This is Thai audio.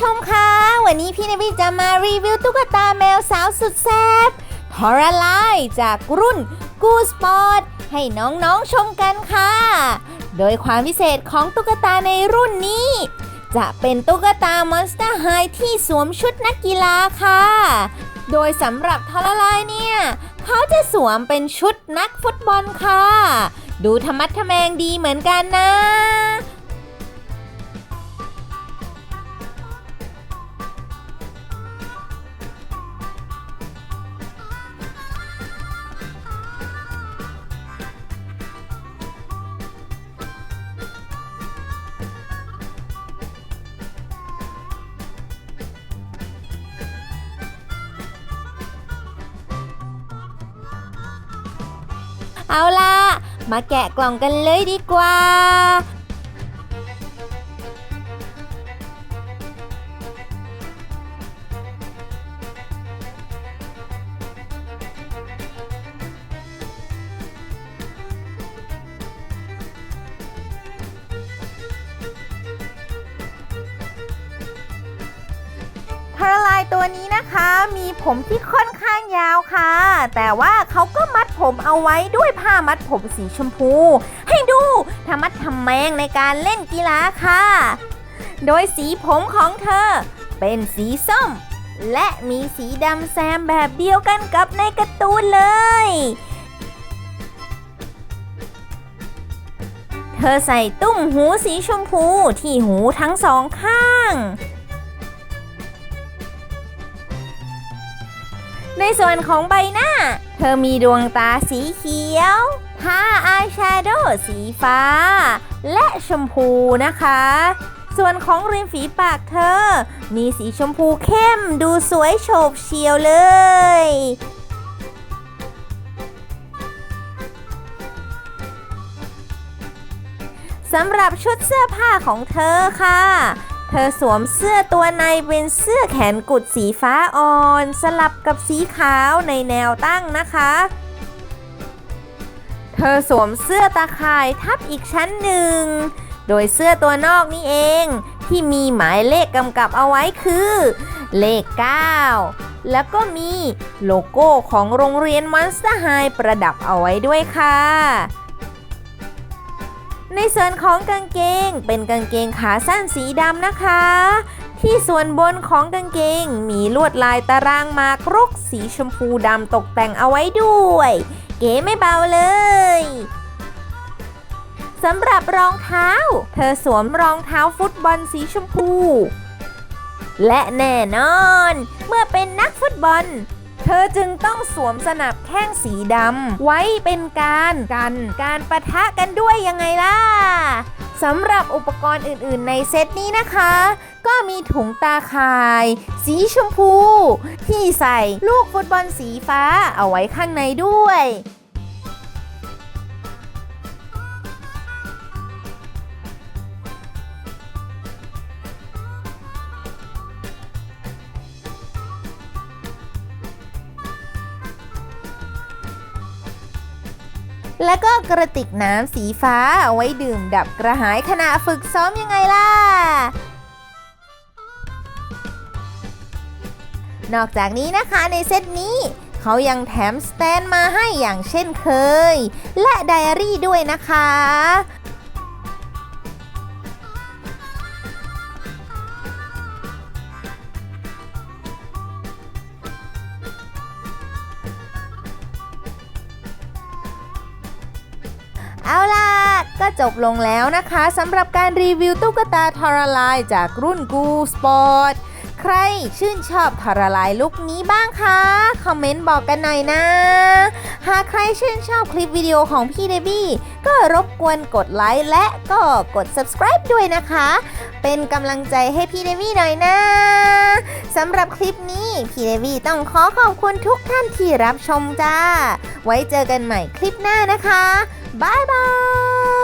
ชมค่ะวันนี้พี่นวิจะมารีวิวตุ๊กตาแมวสาวสุดแซ่บทอร์ไลจากรุ่นกูสปอร์ตให้น้องๆชมกันค่ะ โดยความพิเศษของตุ๊กตาในรุ่นนี้ จะเป็นตุ๊กตามอนสเตอร์ไฮที่สวมชุดนักกีฬาค่ะ โดยสำหรับทอร์ไลเนี่ย เขาจะสวมเป็นชุดนักฟุตบอลค่ะ ดูธรรมัดทแมงดีเหมือนกันนะ เอาล่ะ มาแกะกล่องกันเลยดีกว่า พาราไลตัวนี้นะคะ มีผมที่ค่อนข้างยาวค่ะ แต่ว่าเขาก็มัดผมเอาไว้ด้วยผ้ามัดผมสีชมพู ให้ดูทำมัดทำแมงในการเล่นกีฬาค่ะ โดยสีผมของเธอ เป็นสีส้ม และมีสีดำแซมแบบเดียวกันกับในการ์ตูนเลย เธอใส่ตุ้มหูสีชมพูที่หูทั้งสองข้าง ในส่วนของใบหน้า เธอมีดวงตาสีเขียวทาอายแชโดว์สีฟ้า และชมพูนะคะ ส่วนของริมฝีปากเธอ มีสีชมพูเข้มดูสวยโฉบเฉียวเลยสำหรับชุดเสื้อผ้าของเธอค่ะ เธอสวมเสื้อตัวในเป็นเสื้อแขนกุดสีฟ้าอ่อน สลับกับสีขาวในแนวตั้งนะคะ เธอสวมเสื้อตาข่ายทับอีกชั้นหนึ่ง โดยเสื้อตัวนอกนี่เองที่มีหมายเลขกำกับเอาไว้คือ เลข 9 แล้วก็มีโลโก้ของโรงเรียนมอนสเตอร์ไฮประดับเอาไว้ด้วยค่ะ ในส่วนของกางเกงเป็นกางเกงขาสั้นสีดำนะคะ ที่ส่วนบนของกางเกงมีลวดลายตารางมากรุกสีชมพูดำตกแต่งเอาไว้ด้วย เก๋ไม่เบาเลยสำหรับรองเท้า เธอสวมรองเท้าฟุตบอลสีชมพู และแน่นอน เมื่อเป็นนักฟุตบอล เธอจึงต้องสวมสนับแข้งสีดำไว้เป็นการกันการประทะกันด้วยยังไงล่ะสำหรับอุปกรณ์อื่นๆ ในเซตนี้นะคะ ก็มีถุงตาข่าย สีชมพู ที่ใส่ลูกฟุตบอลสีฟ้าเอาไว้ข้างในด้วย แล้วก็กระติกน้ำสีฟ้าเอาไว้ดื่มดับกระหายขณะฝึกซ้อมยังไงล่ะ นอกจากนี้นะคะในเซตนี้ เขายังแถมสแตนมาให้อย่างเช่นเคย และไดอารี่ด้วยนะคะ เอาล่ะ ก็จบลงแล้วนะคะสำหรับการรีวิวตุ๊กตาทาราลายจากรุ่นกูสปอร์ตใครชื่นชอบทาราลายลุคนี้บ้างคะ คอมเมนต์บอกกันหน่อยนะ หากใครชื่นชอบคลิปวิดีโอของพี่เดบี้ก็รบกวนกดไลค์และก็กด subscribe ด้วยนะคะ เป็นกำลังใจให้พี่เดบี้หน่อยนะสำหรับคลิปนี้พี่เดบี้ต้องขอขอบคุณทุกท่านที่รับชมจ้า ไว้เจอกันใหม่คลิปหน้านะคะ บายบาย